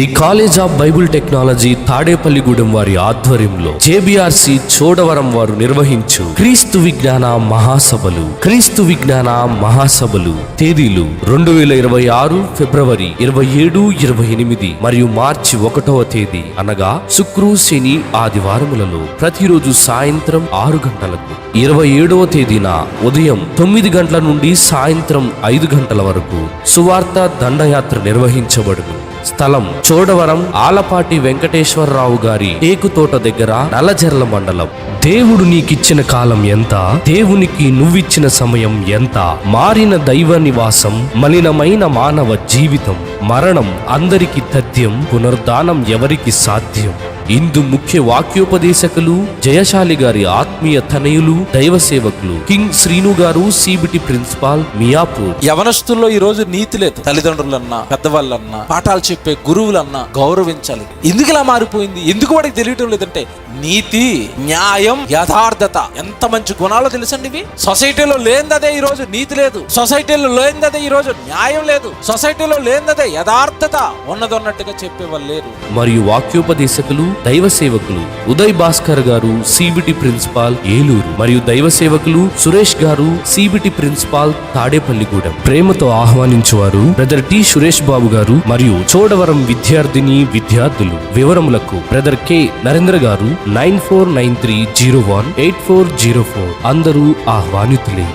The college of Bible technology Tadepalligudem వారి ఆధ్వర్యంలో జేబిఆర్సి చోడవరం వారు నిర్వహించు క్రీస్తు విజ్ఞాన మహాసభలు. క్రీస్తు విజ్ఞాన మహాసభలు. తేదీలు రెండు వేల ఇరవై ఆరు ఫిబ్రవరి ఇరవై ఏడు ఇరవై ఎనిమిది మరియు మార్చి ఒకటవ తేదీ. అనగా శుక్రు శని ఆదివారములలో ప్రతిరోజు సాయంత్రం ఆరు గంటలకు. ఇరవై ఏడవ తేదీన ఉదయం తొమ్మిది గంటల నుండి సాయంత్రం ఐదు గంటల వరకు సువార్త దండయాత్ర నిర్వహించబడును. స్థలం చోడవరం ఆలపాటి వెంకటేశ్వరరావు గారి టేకు తోట దగ్గర నల్లజర్ల మండలం. దేవుడు నీకిచ్చిన కాలం ఎంత? దేవునికి నువ్విచ్చిన సమయం ఎంత? మారిన దైవ నివాసం మలినమైన మానవ జీవితం మరణం అందరికి తథ్యం పునర్దానం ఎవరికి సాధ్యం? ఇందు ముఖ్య వాక్యోపదేశకులు జయశాలి గారి ఆత్మీయ తనయులు దైవ సేవకులు కింగ్ శ్రీను గారు సిబిటి ప్రిన్సిపాల్ మియాపూర్. యవనస్తుల్లో ఈ రోజు నీతి లేదు. తల్లిదండ్రులన్నా పెద్దవాళ్ళన్నా పాఠాలు చెప్పే గురువులన్నా గౌరవించాలి. ఎందుకు ఇలా మారిపోయింది? ఎందుకు వాడికి తెలియటం లేదంటే నీతి న్యాయం యథార్థత. ఎంత మంచి గుణాలు తెలుసండి ఇవి? సొసైటీలో లేనిదే ఈ రోజు నీతి లేదు. సొసైటీలో లేనిదే ఈ రోజు న్యాయం లేదు. సొసైటీలో లేనిదే యథార్థత ఉన్నదన్నట్టుగా చెప్పేవాళ్ళు లేరు మరియు వాక్యోపదేశకులు దైవ సేవకులు ఉదయ్ భాస్కర్ గారు సిబిటి ప్రిన్సిపాల్ ఏలూరు. మరియు దైవ సేవకులు సురేష్ గారు సిబిటి ప్రిన్సిపాల్ తాడేపల్లిగూడెం. ప్రేమతో ఆహ్వానించువారు బ్రదర్ టి సురేష్ బాబు గారు మరియు చోడవరం విద్యార్థిని విద్యార్థులు. వివరములకు బ్రదర్ కె నరేంద్ర గారు nine four nine three zero one eight four zero four అందరూ ఆహ్వానితులే.